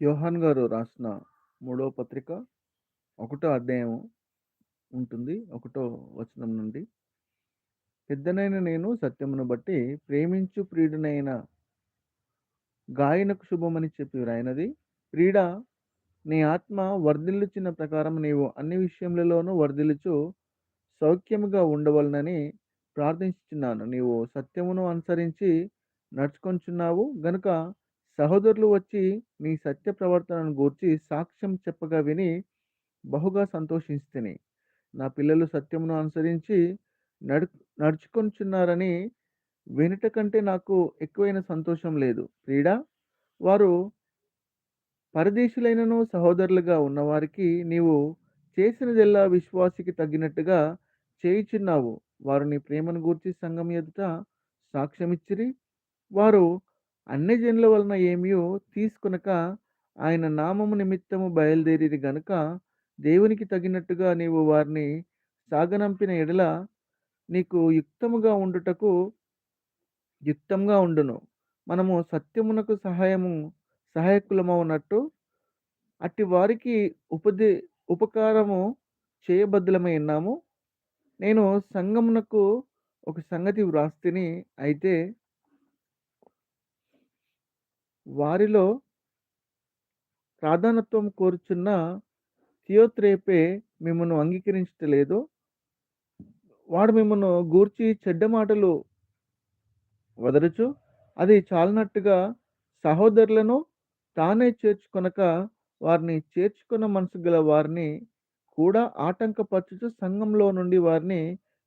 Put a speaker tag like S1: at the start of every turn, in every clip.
S1: యోహాన్ గారు రాసిన మూడవ పత్రిక ఒకటో అధ్యాయం ఉంటుంది. ఒకటో వచనం నుండి. పెద్దనైన నేను సత్యమును బట్టి ప్రేమించు ప్రియుడినైన గాయనకు శుభమని చెప్పి రాయినది క్రీడ నీ ఆత్మ వర్ధిల్లుచిన ప్రకారం నీవు అన్ని విషయములలోనూ వర్ధిల్లుచు సౌఖ్యముగా ఉండవలనని ప్రార్థించుచున్నాను. నీవు సత్యమును అనుసరించి నడుచుకొంచున్నావు గనుక సహోదరులు వచ్చి నీ సత్య ప్రవర్తనను గూర్చి సాక్ష్యం చెప్పగా విని బహుగా సంతోషించితిని. నా పిల్లలు సత్యమును అనుసరించి నడు నడుచుకొంచున్నారని వినుట కంటే నాకు ఎక్కువైన సంతోషం లేదు. క్రీడా వారు పరదేశులైనను సహోదరులుగా ఉన్నవారికి నీవు చేసినదెల్లా విశ్వాసికి తగ్గినట్టుగా చేయుచున్నావు. వారు నీ ప్రేమను గూర్చి సంఘం ఎదుట సాక్ష్యమిచ్చిరి. వారు అన్ని జనుల వలన ఏమియో తీసుకునక ఆయన నామము నిమిత్తము బయలుదేరిరి గనుక దేవునికి తగినట్టుగా నీవు వారిని సాగనంపిన ఎడల నీకు యుక్తముగా ఉండుటకు యుక్తంగా ఉండును. మనము సత్యమునకు సహాయము సహాయకులమవునట్టు అట్టి వారికి ఉపదే ఉపకారము చేయబద్దులమై ఉన్నాము. నేను సంఘమునకు ఒక సంగతి వ్రాస్తిని. అయితే వారిలో ప్రాధానత్వం కోరుచున్న తియోత్రేపే మిమ్మల్ని అంగీకరించలేదు వాడు మిమ్మల్ని గూర్చి చెడ్డ మాటలు వదరుచు అది చాలినట్టుగా సహోదరులను తానే చేర్చుకొనక వారిని చేర్చుకున్న మనసు గల వారిని కూడా ఆటంకపరచుచు సంఘంలో నుండి వారిని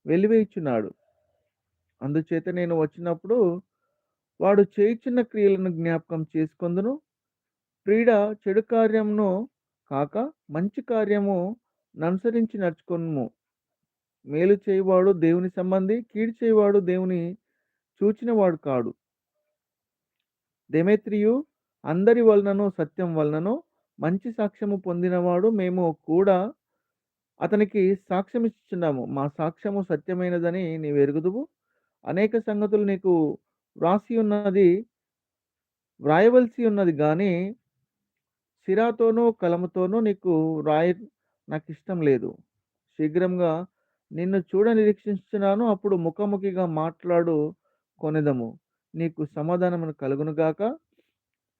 S1: వెలివేయుచున్నాడు. అందుచేత నేను వచ్చినప్పుడు వాడు చేయుచున్న క్రియలను జ్ఞాపకం చేసుకొందును. క్రీడ చెడు కార్యమును కాక మంచి కార్యము ననుసరించి నడుచుకొనుము. మేలు చేయువాడు దేవుని సంబంధి, కీడు చేయవాడు దేవుని చూచినవాడు కాడు. దెమేత్రియు అందరి వలనను సత్యం వలనను మంచి సాక్ష్యము పొందినవాడు మేము కూడా అతనికి సాక్ష్యం సాక్ష్యమిచ్చుచున్నాము. మా సాక్ష్యము సత్యమైనదని నీవు ఎరుగుదువు అనేక సంగతులు నీకు వ్రాసి ఉన్నది వ్రాయవలసి ఉన్నది కానీ సిరాతోనూ కలముతోనూ నీకు వ్రాయ ఇష్టం లేదు. శీఘ్రంగా నిన్ను చూడ నిరీక్షించున్నాను అప్పుడు ముఖాముఖిగా మాట్లాడు కొనెదము. నీకు సమాధానము కలుగునుగాక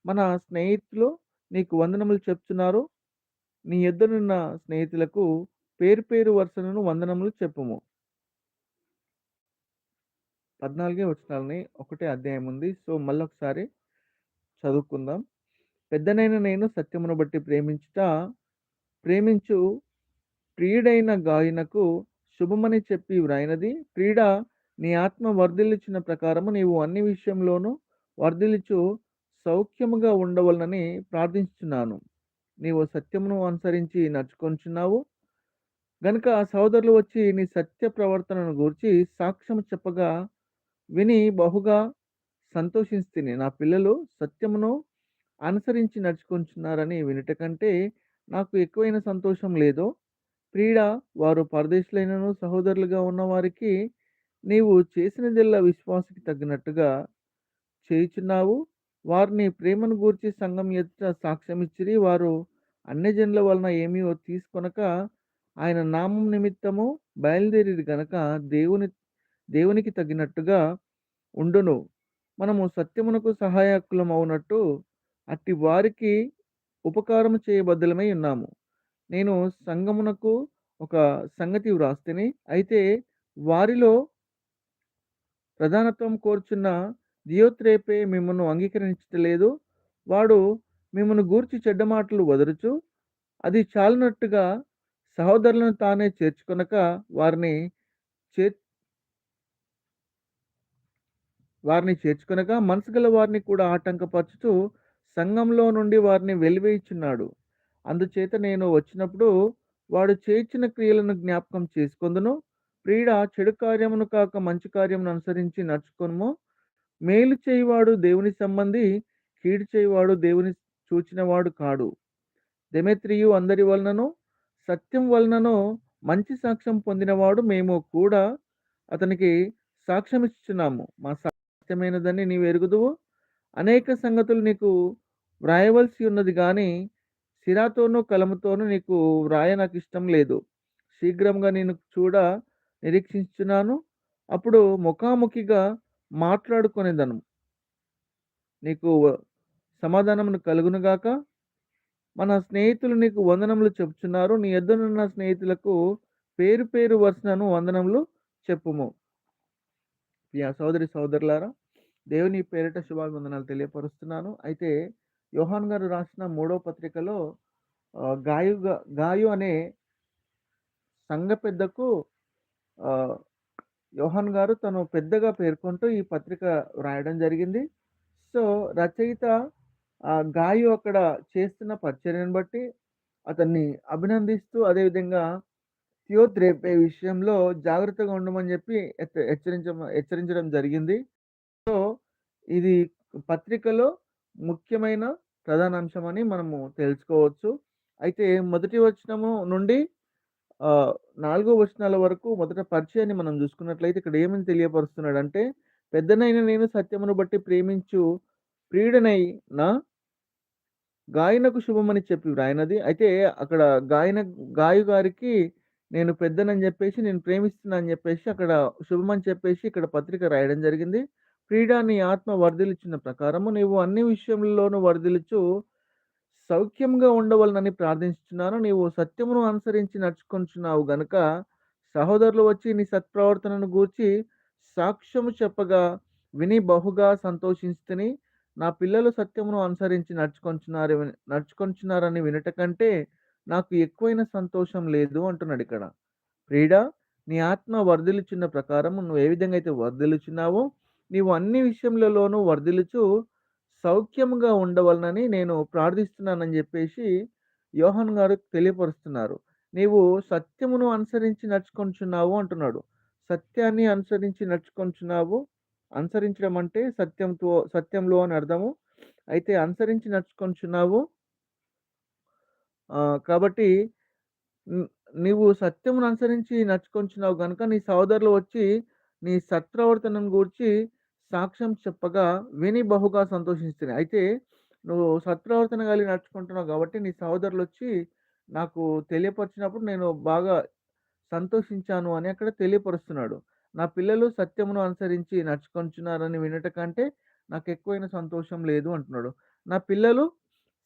S1: మన స్నేహితులు నీకు వందనములు చెప్తున్నారు నీ ఇద్దరున్న స్నేహితులకు పేరు పేరు వరుసలను వందనములు చెప్పుము. 14 వచనాలని ఒకటే అధ్యాయం ఉంది. సో మళ్ళొకసారి చదువుకుందాం. పెద్దనైన నేను సత్యమును బట్టి ప్రేమించుట ప్రేమించు ప్రియుడైన గాయనకు శుభమని చెప్పి వ్రాయినది. క్రీడ నీ ఆత్మ వర్ధిల్లిచిన ప్రకారము నీవు అన్ని విషయంలోనూ వర్ధిల్లిచు సౌఖ్యముగా ఉండవలనని ప్రార్థించుచున్నాను. నీవు సత్యమును అనుసరించి నడుచుకొనుచున్నావు. గనుక సహోదరులు వచ్చి నీ సత్య ప్రవర్తనను గూర్చి సాక్ష్యం చెప్పగా విని బహుగా సంతోషిస్తేనే నా పిల్లలు సత్యమును అనుసరించి నడుచుకుంటున్నారని వినుట కంటే నాకు ఎక్కువైన సంతోషం లేదో ప్రీడ వారు పరదేశులైనను సహోదరులుగా ఉన్నవారికి నీవు చేసినదెల్లా విశ్వాసకి తగ్గినట్టుగా చేయుచున్నావు. వారిని ప్రేమను గూర్చి సంఘం ఎదుట సాక్ష్యమిచ్చిరి. వారు అన్యజనుల వలన ఏమీ తీసుకొనక ఆయన నామం నిమిత్తము బయలుదేరిది గనక దేవుని దేవునికి తగినట్టుగా ఉండును. మనము సత్యమునకు సహాయకులం అవునట్టు అట్టి వారికి ఉపకారము చేయబద్దలమై ఉన్నాము. నేను సంగమునకు ఒక సంగతి వ్రాస్తిని. అయితే వారిలో ప్రధానత్వం కోరుచున్న దియోత్రేపే మిమ్మల్ని అంగీకరించలేదు వాడు మిమ్మల్ని గూర్చి చెడ్డ మాటలు వదరుచు అది చాలినట్టుగా సహోదరులను తానే చేర్చుకొనక వారిని చేర్ వారిని చేర్చుకొనగా మనసు గల వారిని కూడా ఆటంకపరుచుతూ సంఘంలో నుండి వారిని వెలివేయుచున్నాడు. అందుచేత నేను వచ్చినప్పుడు వాడు చేర్చిన క్రియలను జ్ఞాపకం చేసుకొందును. ప్రీడ చెడు కార్యమును కాక మంచి కార్యమును అనుసరించి నడుచుకొనుము. మేలు చేయవాడు దేవుని సంబంధి, కీడు చేయవాడు దేవుని చూచినవాడు కాడు. దెమెత్రియు అందరి వలనను సత్యం వలనను మంచి సాక్ష్యం పొందినవాడు మేము కూడా అతనికి సాక్ష్యం ఇస్తున్నాము మా సత్యమైనదని నీవెరుగుదువు. అనేక సంగతులు నీకు వ్రాయవలసి ఉన్నది కానీ సిరాతోనూ, కలముతోనూ నీకు వ్రాయ నాకు ఇష్టం లేదు. శీఘ్రంగా నేను చూడ నిరీక్షించున్నాను అప్పుడు ముఖాముఖిగా మాట్లాడుకునేదను నీకు సమాధానమును కలుగును గాక. మన స్నేహితులు నీకు వందనములు చెప్తున్నారు నీ ఎద్దనున్న స్నేహితులకు పేరు పేరు వరుసను వందనములు చెప్పుము. ప్రియ సోదరి సోదరులారా, దేవుని పేరిట శుభాభివందనాలు తెలియపరుస్తున్నాను. అయితే యోహాన్ గారు రాసిన మూడో పత్రికలో గాయు గాయుగా గాయు అనే సంఘ పెద్దకు యోహాన్ గారు తను పెద్దగా పేర్కొంటూ ఈ పత్రిక వ్రాయడం జరిగింది. సో, రచయిత గాయు అక్కడ చేస్తున్న పరిచర్యను బట్టి అతన్ని అభినందిస్తూ అదేవిధంగా తియోత్ రేపే విషయంలో జాగ్రత్తగా ఉండమని చెప్పి హెచ్చరించ హెచ్చరించడం జరిగింది. ఇది పత్రికలో ముఖ్యమైన ప్రధాన అంశమని మనము తెలుసుకోవచ్చు. అయితే మొదటి వచనము నుండి నాలుగో వచనాల వరకు మొదట పరిచయాన్ని మనం చూసుకున్నట్లయితే ఇక్కడ ఏమని తెలియపరుస్తున్నాడంటే, పెద్దనైన నేను సత్యమును బట్టి ప్రేమించు ప్రియుడనైన గాయనకు శుభమని చెప్పి వ్రాయినది. అయితే అక్కడ గాయన గాయు గారికి నేను పెద్దనని చెప్పేసి నేను ప్రేమిస్తున్నా అని చెప్పేసి అక్కడ శుభమని చెప్పేసి ఇక్కడ పత్రిక రాయడం జరిగింది. క్రీడ నీ ఆత్మ వర్ధిల్లుచున్న ప్రకారము నీవు అన్ని విషయంలోనూ వర్ధిల్లుచు సౌఖ్యంగా ఉండవలనని ప్రార్థించుచున్నాను. నీవు సత్యమును అనుసరించి నడుచుకుంటున్నావు గనుక, సహోదరులు వచ్చి నీ సత్ప్రవర్తనను గూర్చి సాక్ష్యము చెప్పగా విని బహుగా సంతోషించుతని నా పిల్లలు సత్యమును అనుసరించి నడుచుకొంచున్నారు నడుచుకొంచున్నారని వినుట కంటే నాకు ఎక్కువైన సంతోషం లేదు అంటున్నాడిక్కడ. క్రీడ నీ ఆత్మ వర్ధిల్లుచున్న ప్రకారం నువ్వు ఏ విధంగా అయితే వర్ధిల్లుచున్నావో, నీవు అన్ని విషయములలోనూ వర్ధిల్లుచు సౌఖ్యముగా ఉండవలనని నేను ప్రార్థిస్తున్నానని చెప్పేసి యోహన్ గారు తెలియపరుస్తున్నారు. నీవు సత్యమును అనుసరించి నడుచుకొంచున్నావు అంటున్నాడు. సత్యాన్ని అనుసరించి నడుచుకొంచున్నావు అనుసరించడం అంటే సత్యంతో సత్యంలో అని అర్థము. అయితే అనుసరించి నడుచుకొంచున్నావు కాబట్టి నీవు సత్యమును అనుసరించి నడుచుకొంచున్నావు కనుక నీ సహోదరులు వచ్చి నీ సత్ప్రవర్తనం గూర్చి సాక్ష్యం చెప్పగా విని బహుగా సంతోషించితిని. అయితే నువ్వు సత్ప్రవర్తన కలిగి నడుచుకుంటున్నావు కాబట్టి నీ సహోదరులు వచ్చి నాకు తెలియపరిచినప్పుడు నేను బాగా సంతోషించాను అని అక్కడ తెలియపరుస్తున్నాడు. నా పిల్లలు సత్యమును అనుసరించి నడుచుకొంచున్నారని వినుట కంటే నాకు ఎక్కువైన సంతోషం లేదు అంటున్నాడు. నా పిల్లలు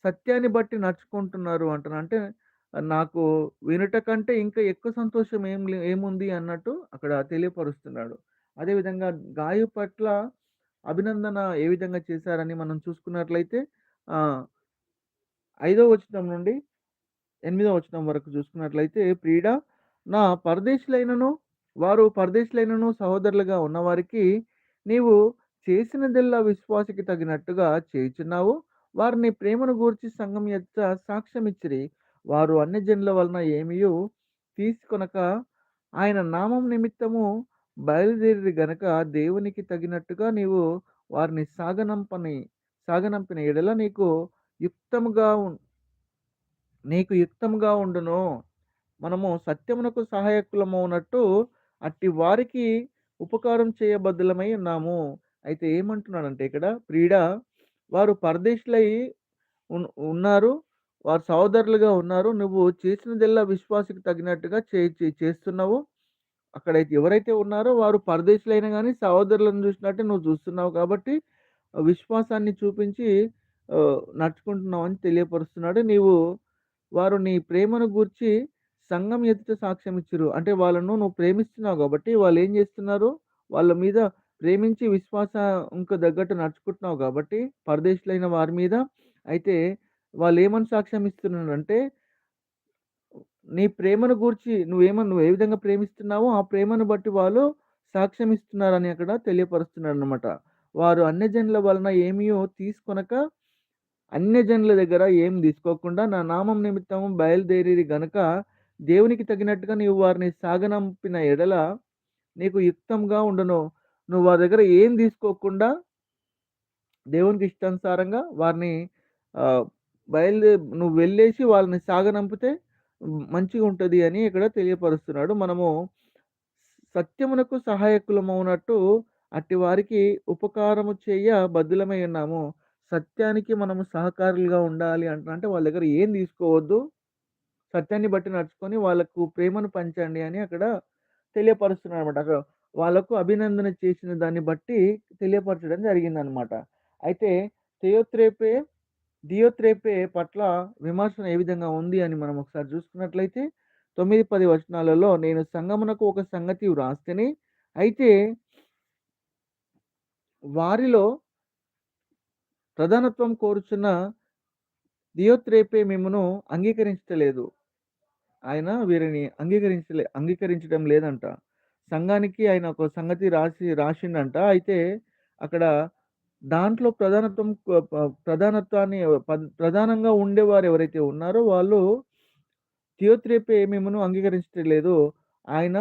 S1: సత్యాన్ని బట్టి నడుచుకుంటున్నారు అంటున్నా. అంటే నాకు వినుట కంటే ఇంకా ఎక్కువ సంతోషం ఏం ఏముంది అన్నట్టు అక్కడ తెలియపరుస్తున్నాడు. అదేవిధంగా గాయు పట్ల అభినందన ఏ విధంగా చేశారని మనం చూసుకున్నట్లయితే ఐదో వచనం నుండి ఎనిమిదో వచనం వరకు చూసుకున్నట్లయితే, ప్రీడ నా పరదేశులైనను వారు పరదేశులైనను సహోదరులుగా ఉన్నవారికి నీవు చేసినదెల్లా విశ్వాసకి తగినట్టుగా చేయుచున్నావు. వారిని ప్రేమను గూర్చి సంఘం ఎదుట సాక్ష్యమిచ్చిరి. వారు అన్యజనుల వలన ఏమీ తీసుకొనక ఆయన నామం నిమిత్తము బయలుదేరి గనక దేవునికి తగినట్టుగా నీవు వారిని సాగనంపని సాగనంపిన ఎడల నీకు యుక్తముగా నీకు యుక్తముగా ఉండును. మనము సత్యమునకు సహాయకులమవునట్టు అట్టి వారికి ఉపకారం చేయబద్దులమై ఉన్నాము. అయితే ఏమంటున్నాడంటే ఇక్కడ ప్రీడ వారు పరదేశులై ఉన్ ఉన్నారు. వారు సహోదరులుగా ఉన్నారు. నువ్వు చేసినదెల్లా విశ్వాసకి తగినట్టుగా చే చే చేస్తున్నావు. అక్కడైతే ఎవరైతే ఉన్నారో వారు పరదేశులైనా కానీ సహోదరులను చూసినట్టే నువ్వు చూస్తున్నావు కాబట్టి విశ్వాసాన్ని చూపించి నడుచుకుంటున్నావు నడుచుకుంటున్నావని తెలియపరుస్తున్నాడు. నీవు వారు నీ ప్రేమను గూర్చి సంఘం ఎదుట సాక్ష్యం ఇచ్చిర్రు. అంటే వాళ్ళను నువ్వు ప్రేమిస్తున్నావు కాబట్టి వాళ్ళు ఏం చేస్తున్నారు వాళ్ళ మీద ప్రేమించి విశ్వాసంకు తగ్గట్టు నడుచుకుంటున్నావు కాబట్టి పరదేశులైన వారి మీద అయితే వాళ్ళు ఏమని సాక్ష్యం ఇస్తున్నారంటే నీ ప్రేమను గూర్చి నువ్వేమో నువ్వు ఏ విధంగా ప్రేమిస్తున్నావో ఆ ప్రేమను బట్టి వాళ్ళు సాక్ష్యం ఇస్తున్నారని అక్కడ తెలియపరుస్తున్నాడనమాట. వారు అన్యజనుల వలన ఏమియో తీసుకొనక అన్యజనుల దగ్గర ఏం తీసుకోకుండా నా నామం నిమిత్తం బయలుదేరి గనక దేవునికి తగినట్టుగా నీవు వారిని సాగనంపిన ఎడల నీకు యుక్తంగా ఉండను నువ్వు వారి దగ్గర ఏం తీసుకోకుండా దేవునికి ఇష్టానుసారంగా వారిని బయలుదేరి బయలుదే నువ్వు వెళ్ళేసి వాళ్ళని సాగనంపితే మంచిగా ఉంటుంది అని ఇక్కడ తెలియపరుస్తున్నాడు. మనము సత్యమునకు సహాయకులమవునట్టు అట్టి వారికి ఉపకారము చేయ బద్దులమై ఉన్నాము. సత్యానికి మనము సహకారులుగా ఉండాలి అంటే వాళ్ళ దగ్గర ఏం తీసుకోవద్దు. సత్యాన్ని బట్టి నడుచుకొని వాళ్ళకు ప్రేమను పంచండి అని అక్కడ తెలియపరుస్తున్నాడనమాట. అక్కడ వాళ్ళకు అభినందన చేసిన దాన్ని బట్టి తెలియపరచడం జరిగిందనమాట. అయితే తేయోత్రేపే దియోత్రేపే పట్ల విమర్శన ఏ విధంగా ఉంది అని మనం ఒకసారి చూసుకున్నట్లయితే 9, 10 వచనాలలో నేను సంగమునకు ఒక సంగతి వ్రాస్తేనే అయితే వారిలో ప్రధానత్వం కోరుచున్న దియోత్రేపే మిమ్మను అంగీకరించటలేదు. ఆయన వీరిని అంగీకరించలే అంగీకరించడం లేదంట. సంఘానికి ఆయన ఒక సంగతి రాసి రాసిండంట. అయితే అక్కడ దాంట్లో ప్రధానత్వం ప ప్రధానత్వాన్ని ప్రధానంగా ఉండేవారు ఎవరైతే ఉన్నారో వాళ్ళు థియోత్రేపే మిమ్మల్ని అంగీకరించటం లేదు. ఆయన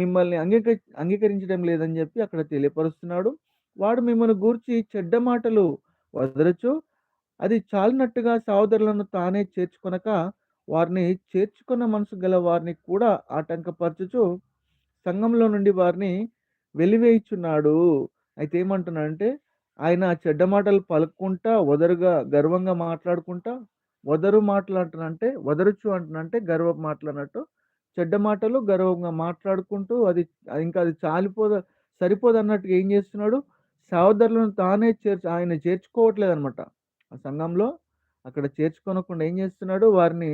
S1: మిమ్మల్ని అంగీక అంగీకరించడం లేదని చెప్పి అక్కడ తెలియపరుస్తున్నాడు. వాడు మిమ్మల్ని గూర్చి చెడ్డ మాటలు వదలచు అది చాలినట్టుగా సహోదరులను తానే చేర్చుకొనక వారిని చేర్చుకున్న మనసు గల వారిని కూడా ఆటంకపరచుచు సంఘంలో నుండి వారిని వెలివేయుచున్నాడు. అయితే ఏమంటున్నాడంటే ఆయన చెడ్డ మాటలు పలుకుంటా వదరుగా గర్వంగా మాట్లాడుకుంటా, వదరు మాటలు అంటునంటే వదరుచు అంటునంటే గర్వ మాటలన్నట్టు. చెడ్డ మాటలు గర్వంగా మాట్లాడుకుంటూ అది ఇంకా అది చాలిపోద సరిపోదన్నట్టుగా ఏం చేస్తున్నాడు సహోదరులను తానే చేర్చు ఆయన చేర్చుకోవట్లేదనమాట. ఆ సంఘంలో అక్కడ చేర్చుకోనకుండా ఏం చేస్తున్నాడు వారిని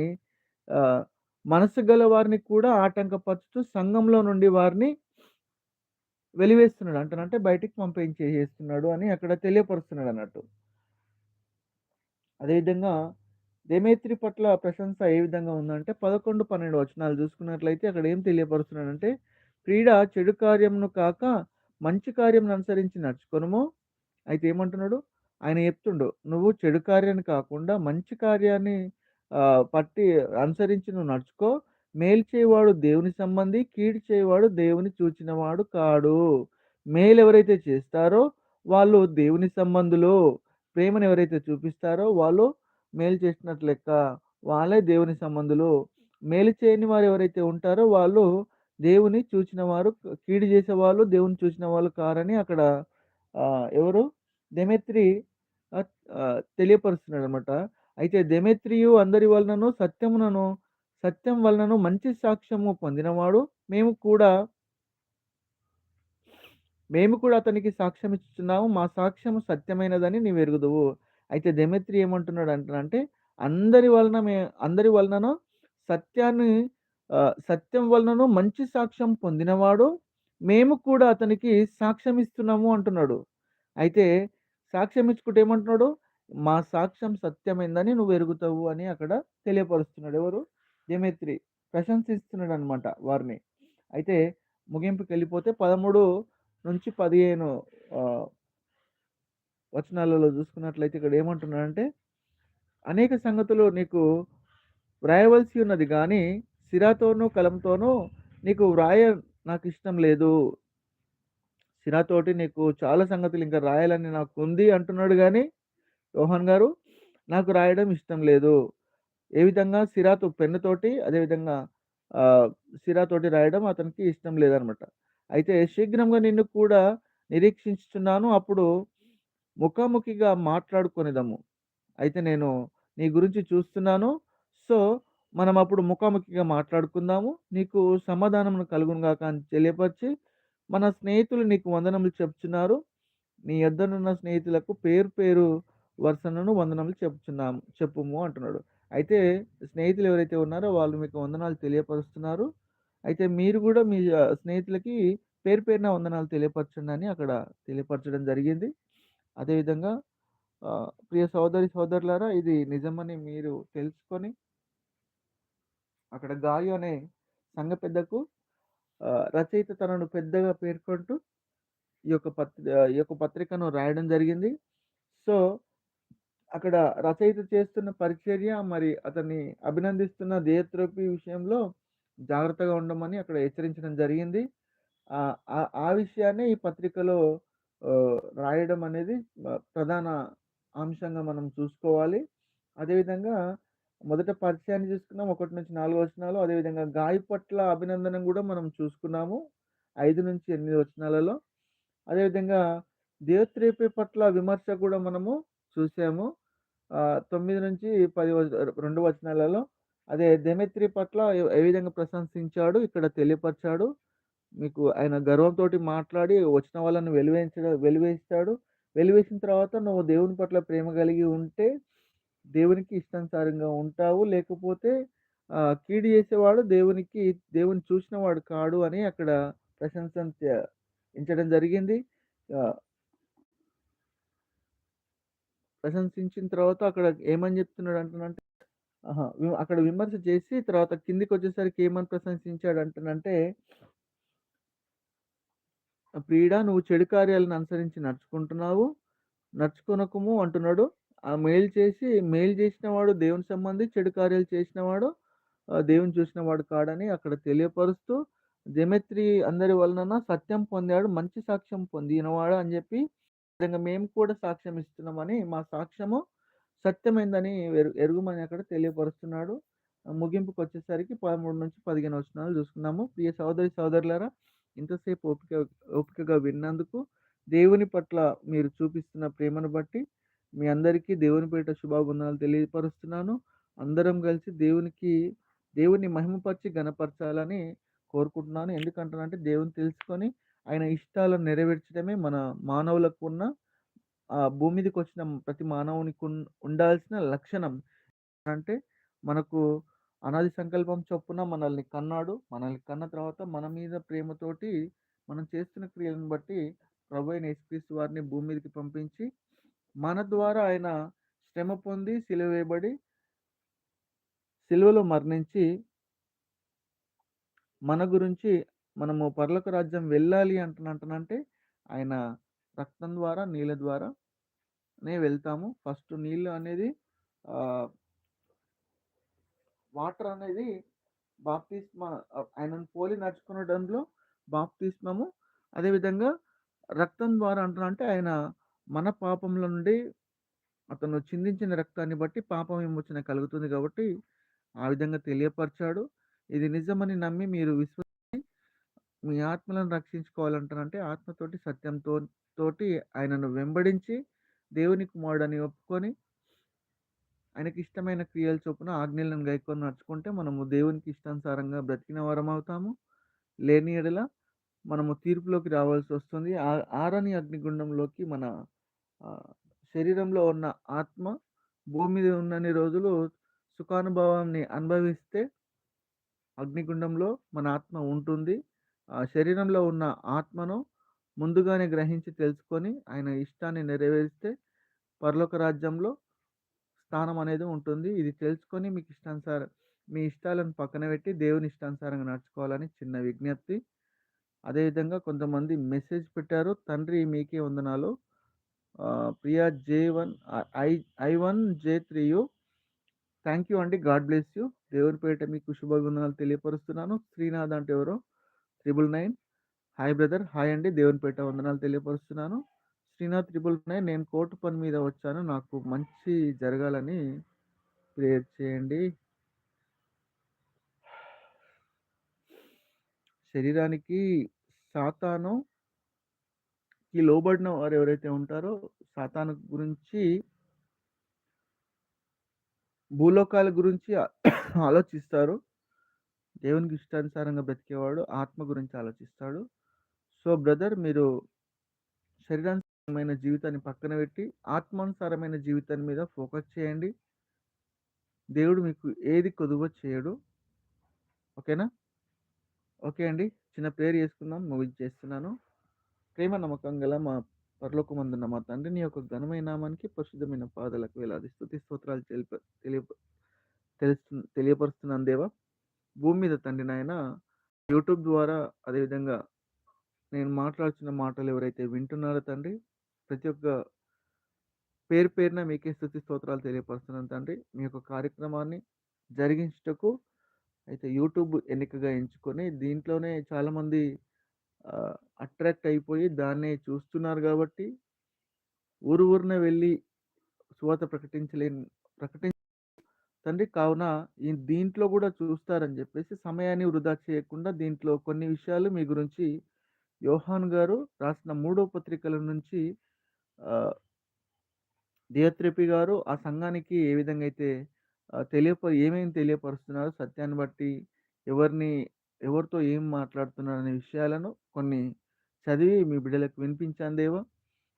S1: మనసు గల వారిని కూడా ఆటంకపరుచుతూ సంఘంలో నుండి వారిని వెలివేస్తున్నాడు. అంటనంటే బయటికి పంపించేస్తున్నాడు అని అక్కడ తెలియపరుస్తున్నాడు అన్నట్టు అదేవిధంగా దేమేత్రి పట్ల ప్రశంస ఏ విధంగా ఉందంటే 11, 12 వచనాలు చూసుకున్నట్లయితే అక్కడ ఏం తెలియపరుస్తున్నాడంటే, "క్రీడ చెడు కార్యంను కాక మంచి కార్యం అనుసరించి నడుచుకొనుము." అయితే ఏమంటున్నాడు? ఆయన చెప్తుండు. "నువ్వు చెడు కార్యాన్ని కాకుండా మంచి కార్యాన్ని పట్టి అనుసరించి నువ్వు నడుచుకో. మేలు చేయవాడు దేవుని సంబంధి, కీడు చేయవాడు దేవుని చూచినవాడు కాడు." మేలు ఎవరైతే చేస్తారో వాళ్ళు దేవుని సంబంధులు. ప్రేమను ఎవరైతే చూపిస్తారో వాళ్ళు మేలు చేసినట్టు లెక్క. వాళ్ళే దేవుని సంబంధులు. మేలు చేయని వారు ఎవరైతే ఉంటారో వాళ్ళు దేవుని చూచినవారు, కీడు చేసేవాళ్ళు దేవుని చూసిన వాళ్ళు కారని అక్కడ ఎవరు? దెమెత్రి తెలియపరుస్తున్నాడు అనమాట అయితే దెమెత్రియు అందరి వలనను సత్యమునను సత్యం వలనను మంచి సాక్ష్యము పొందినవాడు. మేము కూడా మేము కూడా అతనికి సాక్ష్యం ఇచ్చుచున్నాము. మా సాక్ష్యము సత్యమైనదని నీవెరుగుదువు. అయితే దెమెత్రి ఏమంటున్నాడు అంటే అందరి వలన మే అందరి వలనను సత్యాన్ని సత్యం వలనను మంచి సాక్ష్యం పొందినవాడు. మేము కూడా అతనికి సాక్ష్యం ఇస్తున్నాము అంటున్నాడు. అయితే సాక్ష్యం ఇచ్చుకుంటే ఏమంటున్నాడు? మా సాక్ష్యం సత్యమైందని నువ్వు ఎరుగుతావు అని అక్కడ తెలియపరుస్తున్నాడు. ఎవరు? జమేత్రి ప్రశంసిస్తున్నాడు అనమాట వారిని. అయితే ముగింపుకెళ్ళిపోతే పదమూడు నుంచి పదిహేను వచనాలలో చూసుకున్నట్లయితే ఇక్కడ ఏమంటున్నాడంటే, అనేక సంగతులు నీకు వ్రాయవలసి ఉన్నది కానీ సిరాతోనూ, కలంతోనూ నీకు వ్రాయ ఇష్టం లేదు. సిరాతోటి నీకు చాలా సంగతులు ఇంకా రాయాలని నాకు ఉంది అంటున్నాడు కానీ రోహన్ గారు నాకు రాయడం ఇష్టం లేదు. ఏ విధంగా సిరాతో పెన్నుతోటి అదేవిధంగా సిరాతోటి రాయడం అతనికి ఇష్టం లేదనమాట. అయితే శీఘ్రంగా నిన్ను కూడా నిరీక్షించుచున్నాను. అప్పుడు ముఖాముఖిగా మాట్లాడుకునేదాము అయితే నేను నీ గురించి చూస్తున్నాను. సో, మనం అప్పుడు ముఖాముఖిగా మాట్లాడుకుందాము. నీకు సమాధానం కలుగునుగాక అని తెలియపరిచి, మన స్నేహితులు నీకు వందనములు చెప్తున్నారు నీ ఇద్దరున్న స్నేహితులకు పేరు పేరు వరుసనను వందనములు చెప్తున్నాము చెప్పుము అంటున్నాడు. అయితే స్నేహితులు ఎవరైతే ఉన్నారో వాళ్ళు మీకు వందనాలు తెలియపరుస్తున్నారు. అయితే మీరు కూడా మీ స్నేహితులకి పేరు పేరున వందనాలు తెలియపరచండి అని అక్కడ తెలియపరచడం జరిగింది. అదేవిధంగా ప్రియ సోదరి సోదరులారా ఇది నిజమని మీరు తెలుసుకొని అక్కడ గాయు అనే సంఘ పెద్దకు రచయిత తనను పెద్దగా పేర్కొంటూ ఈ యొక్క పత్రి ఈ యొక్క పత్రికను రాయడం జరిగింది. సో, అక్కడ రచయిత చేస్తున్న పరిచర్య మరి అతన్ని అభినందిస్తున్న దియోత్రేఫీ విషయంలో జాగ్రత్తగా ఉండమని అక్కడ హెచ్చరించడం జరిగింది. ఆ ఆ ఈ పత్రికలో రాయడం అనేది ప్రధాన అంశంగా మనం చూసుకోవాలి. అదేవిధంగా మొదట పరిచయాన్ని చూసుకున్నాం. 1-4 వచనాలు. అదేవిధంగా గాయ పట్ల అభినందనం కూడా మనం చూసుకున్నాము. 5-8 వచనాలలో. అదేవిధంగా దియోత్రేఫీ పట్ల విమర్శ కూడా మనము చూసాము. తొమ్మిది నుంచి పది వ 2 వచనాలలో అదే దెమెత్రి పట్ల ఏ విధంగా ప్రశంసించాడు ఇక్కడ తెలియపరిచాడు. మీకు ఆయన గర్వంతో మాట్లాడి వచ్చిన వాళ్ళని వెలివేయించడం వెలివేస్తాడు. వెలివేసిన తర్వాత నువ్వు దేవుని పట్ల ప్రేమ కలిగి ఉంటే దేవునికి ఇష్టానుసారంగా ఉంటావు. లేకపోతే కీడు చేసేవాడు దేవునికి దేవుని చూసిన వాడు కాడు అని అక్కడ ప్రశంసించడం జరిగింది. ప్రశంసించిన తర్వాత అక్కడ ఏమని చెప్తున్నాడు అంటునంటే అక్కడ విమర్శ చేసి తర్వాత కిందకొచ్చేసరికి ఏమని ప్రశంసించాడు అంటునంటే ప్రియుడా నువ్వు చెడు కార్యాలను అనుసరించి నడుచుకుంటున్నావు. నడుచుకొనకము అంటున్నాడు. ఆ మేల్ చేసి మెయిల్ చేసిన వాడు దేవుని సంబంధి, చెడు కార్యాలు చేసిన వాడు దేవుని చూసిన వాడు కాడని అక్కడ తెలియపరుస్తూ దెమెత్రి అందరి వలన సత్యం పొందాడు. మంచి సాక్ష్యం పొందినవాడు అని చెప్పి విధంగా మేము కూడా సాక్ష్యం ఇస్తున్నామని మా సాక్ష్యము సత్యమైందని ఎరు ఎరుగుమని అక్కడ తెలియపరుస్తున్నాడు. ముగింపుకొచ్చేసరికి 13-15 వచనాలు చూసుకున్నాము. ప్రియ సహోదరి సోదరులరా ఇంతసేపు ఓపిక ఓపికగా విన్నందుకు దేవుని పట్ల మీరు చూపిస్తున్న ప్రేమను బట్టి మీ అందరికీ దేవుని పేట శుభాబంధనాలు తెలియపరుస్తున్నాను. అందరం కలిసి దేవునికి దేవుని మహిమపరిచి గణపరచాలని కోరుకుంటున్నాను. ఎందుకంటానంటే దేవుని తెలుసుకొని ఆయన ఇష్టాలను నెరవేర్చడమే మన మానవులకు ఉన్న భూమి మీదకొచ్చిన ప్రతి మానవునికి ఉండాల్సిన లక్షణం. అంటే మనకు అనాది సంకల్పం చొప్పున మనల్ని కన్నాడు. మనల్ని కన్న తర్వాత మన మీద ప్రేమతోటి మనం చేస్తున్న క్రియలను బట్టి ప్రభువైన యేసుక్రీస్తు వారిని భూమి మీదకి పంపించి మన ద్వారా ఆయన శ్రమ పొంది సిలువేయబడి సిలువలో మరణించి మన గురించి మనము పరలోక రాజ్యం వెళ్ళాలి అంటునంటనంటే ఆయన రక్తం ద్వారా, నీళ్ళ ద్వారానే వెళ్తాము. ఫస్ట్ నీళ్ళు అనేది వాటర్ అనేది బాప్తిస్మా ఆయనను పోలి నడుచుకునడంలో బాప్తిస్మము. అదేవిధంగా రక్తం ద్వారా అంటున్నానంటే ఆయన మన పాపముల నుండి అతను చిందించిన రక్తాన్ని బట్టి పాపం విమోచన కలుగుతుంది కాబట్టి ఆ విధంగా తెలియపరిచాడు. ఇది నిజమని నమ్మి మీరు విశ్వ మీ ఆత్మలను రక్షించుకోవాలంటారంటే ఆత్మతోటి సత్యంతో తోటి ఆయనను వెంబడించి దేవుని కుమారుడని ఒప్పుకొని ఆయనకి ఇష్టమైన క్రియల చొప్పున ఆజ్ఞలను గైకొని నడుచుకుంటే మనము దేవునికి ఇష్టానుసారంగా బ్రతికిన వారమవుతాము. లేని ఎడల మనము తీర్పులోకి రావాల్సొస్తుంది. ఆ ఆరని అగ్నిగుండంలోకి మన శరీరంలో ఉన్న ఆత్మ భూమి మీద ఉన్నన్ని రోజులు సుఖానుభవాన్ని అనుభవిస్తే అగ్నిగుండంలో మన ఆత్మ ఉంటుంది. శరీరంలో ఉన్న ఆత్మను ముందుగానే గ్రహించి తెలుసుకొని ఆయన ఇష్టాన్ని నెరవేరిస్తే పరలోక రాజ్యంలో స్థానం అనేది ఉంటుంది. ఇది తెలుసుకొని మీకు ఇష్టానుసారం మీ ఇష్టాలను పక్కన పెట్టి దేవుని ఇష్టానుసారంగా నడుచుకోవాలని చిన్న విజ్ఞప్తి. అదేవిధంగా కొంతమంది మెసేజ్ పెట్టారు. తండ్రి మీకే వందనాలు. Priya J one I I one J three you thank you అండి. God bless you. దేవుని పేట మీకు శుభవందనాలు తెలియపరుస్తున్నాను. శ్రీనాథ్ అంటే ఎవరో 999 హాయ్ బ్రదర్. హాయ్ అండి. దేవునిపేట వందనాలు తెలియపరుస్తున్నాను. శ్రీనాథ్ 999 నేను కోర్టు పని మీద వచ్చాను. నాకు మంచి జరగాలని ప్రేయర్ చేయండి. శరీరానికి సాతాను ఈ లోబడిన వారు ఎవరైతే ఉంటారో సాతాను గురించి భూలోకాల గురించి ఆలోచిస్తారు. దేవునికి ఇష్టానుసారంగా బ్రతికేవాడు ఆత్మ గురించి ఆలోచిస్తాడు. సో బ్రదర్ మీరు శరీరానుసారమైన జీవితాన్ని పక్కన పెట్టి ఆత్మానుసారమైన జీవితాన్ని మీద ఫోకస్ చేయండి. దేవుడు మీకు ఏది కొదువ చేయడు. ఓకేనా? ఓకే అండి. చిన్న ప్రేయర్ చేసుకుందాం. ముగించేస్తున్నాను. ప్రేమ నమ్మకం గల మా పరలోకమందున్న మా తండ్రి నీ యొక్క ఘనమైన నామానికి పరిశుద్ధమైన పాదలకు వేలాది స్థుతి స్తోత్రాలు తెలిప తెలియ తెలుస్తు తెలియపరుస్తున్నాను దేవా. భూమి మీద తండ్రి నాయన యూట్యూబ్ ద్వారా అదేవిధంగా నేను మాట్లాడుతున్న మాటలు ఎవరైతే వింటున్నారో తండ్రి ప్రతి ఒక్క పేరు పేరున మీకే స్థుతి స్తోత్రాలు తెలియపరుస్తున్నాను తండ్రి. మీ యొక్క కార్యక్రమాన్ని జరిగించుటకు అయితే యూట్యూబ్ ఎన్నికగా ఎంచుకొని దీంట్లోనే చాలామంది అట్రాక్ట్ అయిపోయి దాన్నే చూస్తున్నారు కాబట్టి ఊరు ఊరిన వెళ్ళి సువాత ప్రకటించలేని ప్రకటించ తండ్రి కావున ఈ దీంట్లో కూడా చూస్తారని చెప్పేసి సమయాన్ని వృధా చేయకుండా దీంట్లో కొన్ని విషయాలు మీ గురించి యోహాన్ గారు రాసిన మూడో పత్రికల నుంచి దియత్రిపి గారు ఆ సంఘానికి ఏ విధంగా అయితే తెలియప ఏమేమి తెలియపరుస్తున్నారో సత్యాన్ని బట్టి, ఎవరిని ఎవరితో ఏం మాట్లాడుతున్నారనే విషయాలను కొన్ని చదివి మీ బిడ్డలకు వినిపించాను దేవా.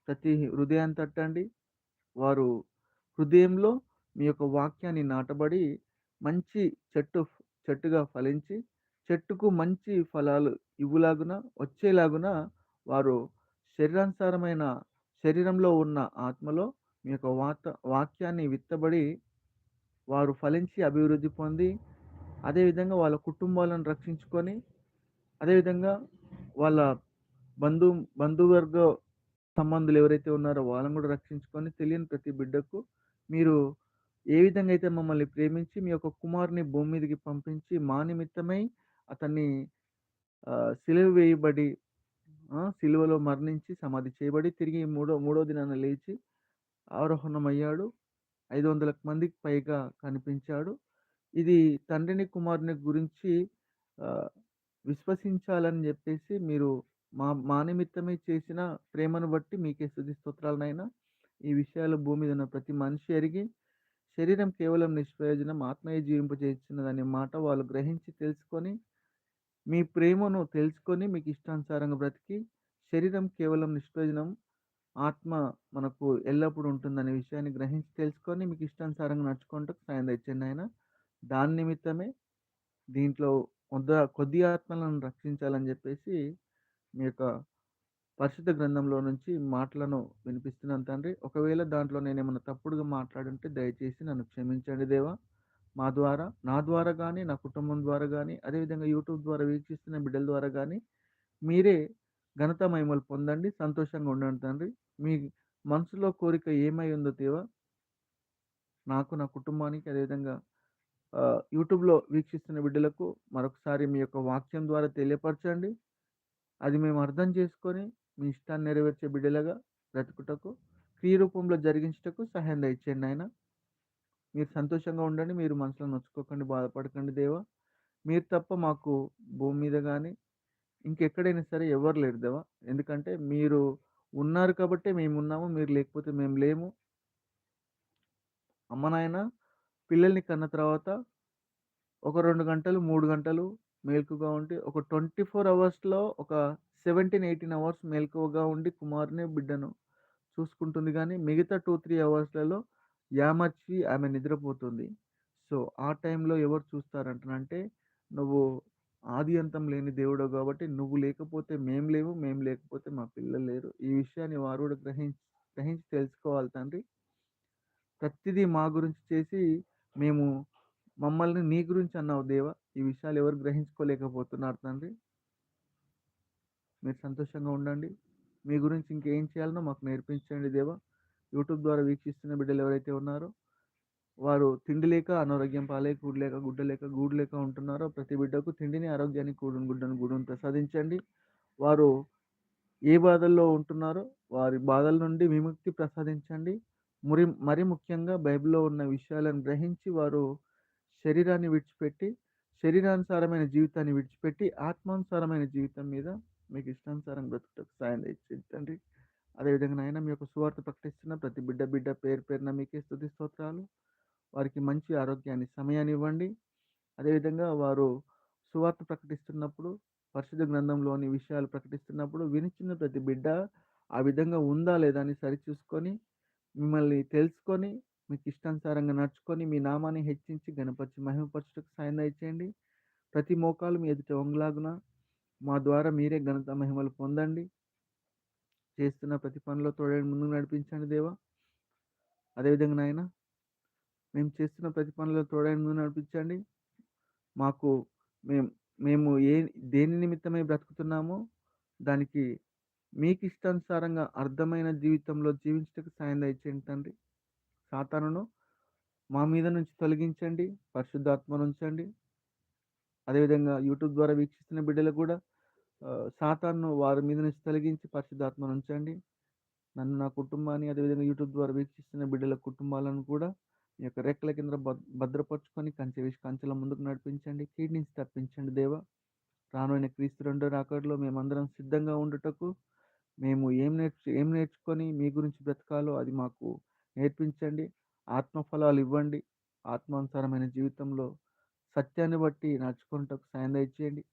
S1: ప్రతి హృదయాన్ని తట్టండి. వారు హృదయంలో మీ యొక్క వాక్యాన్ని నాటబడి మంచి చెట్టు చెట్టుగా ఫలించి, చెట్టుకు మంచి ఫలాలు ఇవ్వులాగున, వచ్చేలాగున వారు శరీరానుసారమైన శరీరంలో ఉన్న ఆత్మలో మీ యొక్క వాత వాక్యాన్ని విత్తబడి, వారు ఫలించి అభివృద్ధి పొంది, అదేవిధంగా వాళ్ళ కుటుంబాలను రక్షించుకొని, అదేవిధంగా వాళ్ళ బంధు బంధువర్గ సంబంధులు ఎవరైతే ఉన్నారో వాళ్ళని కూడా రక్షించుకొని, తెలియని ప్రతి బిడ్డకు మీరు ఏ విధంగా అయితే మమ్మల్ని ప్రేమించి, మీ యొక్క కుమారుని భూమి మీదకి పంపించి, మా నిమిత్తమై అతన్ని సిలువ వేయబడి సిలువలో మరణించి, సమాధి చేయబడి, తిరిగి మూడో మూడో దినాన లేచి ఆరోహణమయ్యాడు. 500 మందికి పైగా కనిపించాడు. ఇది తండ్రిని, కుమారుని గురించి విశ్వసించాలని చెప్పేసి మీరు మా మా నిమిత్తమే చేసిన ప్రేమను బట్టి మీకే స్థుతి స్తోత్రాలనైనా ఈ విషయాలు భూమి మీద ఉన్న ప్రతి మనిషి ఎరిగి, శరీరం కేవలం నిష్ప్రయోజనం, ఆత్మయే జీవింపజేస్తున్నదనే మాట వాళ్ళు గ్రహించి తెలుసుకొని, మీ ప్రేమను తెలుసుకొని, మీకు ఇష్టానుసారంగా బ్రతికి, శరీరం కేవలం నిష్ప్రయోజనం, ఆత్మ మనకు ఎల్లప్పుడూ ఉంటుందనే విషయాన్ని గ్రహించి తెలుసుకొని, మీకు ఇష్టానుసారంగా నడుచుకుంటూ సాయం తెచ్చండి ఆయన దాని నిమిత్తమే దీంట్లో కొద్ద కొద్ది ఆత్మలను రక్షించాలని చెప్పేసి మీ యొక్క పరిశుద్ధ గ్రంథంలో నుంచి మాటలను వినిపిస్తున్నాను తండ్రి. ఒకవేళ దాంట్లో నేను ఏమైనా తప్పుడుగా మాట్లాడుంటే దయచేసి నన్ను క్షమించండి దేవా. మా ద్వారా, నా ద్వారా కానీ నా కుటుంబం ద్వారా కానీ అదేవిధంగా యూట్యూబ్ ద్వారా వీక్షిస్తున్న బిడ్డల ద్వారా కానీ మీరే ఘనత మహిమలు పొందండి. సంతోషంగా ఉండండి తండ్రి. మీ మనసులో కోరిక ఏమై ఉందో దేవా నాకు, నా కుటుంబానికి అదేవిధంగా యూట్యూబ్‌లో వీక్షిస్తున్న బిడ్డలకు మరొకసారి మీ యొక్క వాక్యం ద్వారా తెలియపరచండి. అది మేము అర్థం చేసుకొని, మీ ఇష్టాన్ని నెరవేర్చే బిడ్డలుగా బ్రతుకుటకు, క్రియ రూపంలో జరిగించుటకు సహాయం దయచేయండి ఆయన మీరు సంతోషంగా ఉండండి. మీరు మనసులో నొచ్చుకోకండి, బాధపడకండి దేవా. మీరు తప్ప మాకు భూమి మీద కానీ ఇంకెక్కడైనా సరే ఎవ్వరు లేరు దేవా. ఎందుకంటే మీరు ఉన్నారు కాబట్టే మేమున్నాము. మీరు లేకపోతే మేము లేము. అమ్మ, నాయన పిల్లల్ని కన్న తర్వాత ఒక రెండు గంటలు, మూడు గంటలు మేలుకుగా ఉండి, ఒక 24 అవర్స్‌లో ఒక 17, 18 అవర్స్ మెలకువగా ఉండి కుమారుని, బిడ్డను చూసుకుంటుంది కానీ మిగతా 2, 3 అవర్స్‌లలో యామర్చి ఆమె నిద్రపోతుంది. సో, ఆ టైంలో ఎవరు చూస్తారంటనంటే, నువ్వు ఆది అంతం లేని దేవుడు కాబట్టి నువ్వు లేకపోతే మేము లేము, మేము లేకపోతే మా పిల్లలు లేరు. ఈ విషయాన్ని వారు కూడా గ్రహించి గ్రహించి తెలుసుకోవాలి తండ్రి. ప్రతిదీ మా గురించి చేసి, మేము మమ్మల్ని నీ గురించి అన్నావు దేవా. ఈ విషయాలు ఎవరు గ్రహించుకోలేకపోతున్నారు తండ్రి. మీరు సంతోషంగా ఉండండి. మీ గురించి ఇంకేం చేయాలనో మాకు నేర్పించండి దేవా. యూట్యూబ్ ద్వారా వీక్షిస్తున్న బిడ్డలు ఎవరైతే ఉన్నారో, వారు తిండి లేక అనారోగ్యం పాలే కూడలేక గుడ్డ లేక గూడు లేక ఉంటున్నారో, ప్రతి బిడ్డకు తిండిని, ఆరోగ్యాన్ని, కూడును గుడ్డను గూడును ప్రసాదించండి. వారు ఏ బాధల్లో ఉంటున్నారో, వారి బాధల నుండి విముక్తి ప్రసాదించండి. మురి మరి ముఖ్యంగా బైబిల్‌లో ఉన్న విషయాలను గ్రహించి, వారు శరీరాన్ని విడిచిపెట్టి, శరీరానుసారమైన జీవితాన్ని విడిచిపెట్టి, ఆత్మానుసారమైన జీవితం మీద మీకు ఇష్టానుసారంగా బ్రతుకుటకు సాయం దయచేయండి తండ్రి. అదేవిధంగా నాయనా మీ యొక్క సువార్త ప్రకటిస్తున్న ప్రతి బిడ్డ, బిడ్డ పేరు పేరున మీకే స్థుతి స్తోత్రాలు. వారికి మంచి ఆరోగ్యాన్ని, సమయాన్ని ఇవ్వండి. అదేవిధంగా వారు సువార్త ప్రకటిస్తున్నప్పుడు, పరిశుద్ధ గ్రంథంలోని విషయాలు ప్రకటిస్తున్నప్పుడు, వినిచిన ప్రతి బిడ్డ ఆ విధంగా ఉందా లేదా అని సరిచూసుకొని, మిమ్మల్ని తెలుసుకొని, మీకు ఇష్టానుసారంగా నడుచుకొని, మీ నామాన్ని హెచ్చించి, గణపరిచి మహిమపరచుటకు సాయం దయచేయండి. ప్రతి మోకాలు మీ ఎదుట వంగులాగున, మా ద్వారా మీరే ఘనత, మహిమలు పొందండి. చేస్తున్న ప్రతి పనిలో తోడని ముందుకు నడిపించండి దేవా. అదేవిధంగా నాయన మేము చేస్తున్న ప్రతి పనిలో తోడని ముందు నడిపించండి. మాకు మేం మేము ఏ దేని నిమిత్తమై బ్రతుకుతున్నామో, దానికి మీకు ఇష్టానుసారంగా అర్థమైన జీవితంలో జీవించుటకు సాయం దయచేయండి తండ్రి. సాతానును మా మీద నుంచి తొలగించండి. పరిశుద్ధాత్మను ఉంచండి. అదేవిధంగా యూట్యూబ్ ద్వారా వీక్షిస్తున్న బిడ్డలు కూడా సాతాన్ను వారి మీద నుంచి తొలగించి పరిశుద్ధాత్మను ఉంచండి. నన్ను, నా కుటుంబాన్ని అదేవిధంగా యూట్యూబ్ ద్వారా వీక్షిస్తున్న బిడ్డల కుటుంబాలను కూడా మీ యొక్క రెక్కల కింద భద్ భద్రపరుచుకొని కంచె వేసి కంచెల ముందుకు నడిపించండి. కీడ్నించి తప్పించండి దేవ రానున్న క్రీస్తు రెండో రాకడలో మేమందరం సిద్ధంగా ఉండుటకు, మేము ఏం నేర్చు ఏం నేర్చుకొని మీ గురించి బ్రతకాలో అది మాకు నేర్పించండి ఆత్మఫలాలు ఇవ్వండి ఆత్మానుసారమైన జీవితంలో సత్యాన్ని బట్టి నడుచుకుంటకు సాయం దయచేయండి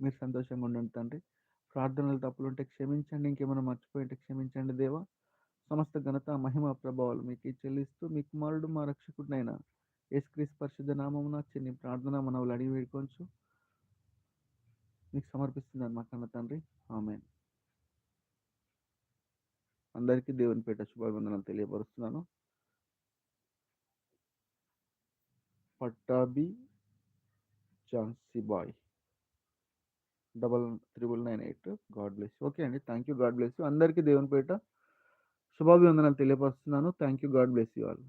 S1: మీరు సంతోషంగా ఉండండి తండ్రి. ప్రార్థనలు తప్పులు ఉంటే క్షమించండి. ఇంకేమైనా మర్చిపోయింటే క్షమించండి దేవా. సమస్త ఘనత మహిమ ప్రభావాలు మీకు చెల్లిస్తూ మీ కుమారుడు మా రక్షకుడినైన యేసుక్రీస్ పరిశుద్ధ నామమున చిన్ని ప్రార్థన మనవులు అడిగి వేడుకోవచ్చు మీకు సమర్పిస్తున్నాను మా కన్న తండ్రి. ఆమె అందరికీ దేవుని పేట శుభాభివందనాలు తెలియపరుస్తున్నాను. Pattabhi Jhansi Bai. Double triple nine eight. God bless okay అండి. Thank you. God bless you. అందరికీ దేవుని పేట శుభాభివందనాలు తెలియపరుస్తున్నాను. Thank you. God bless you all.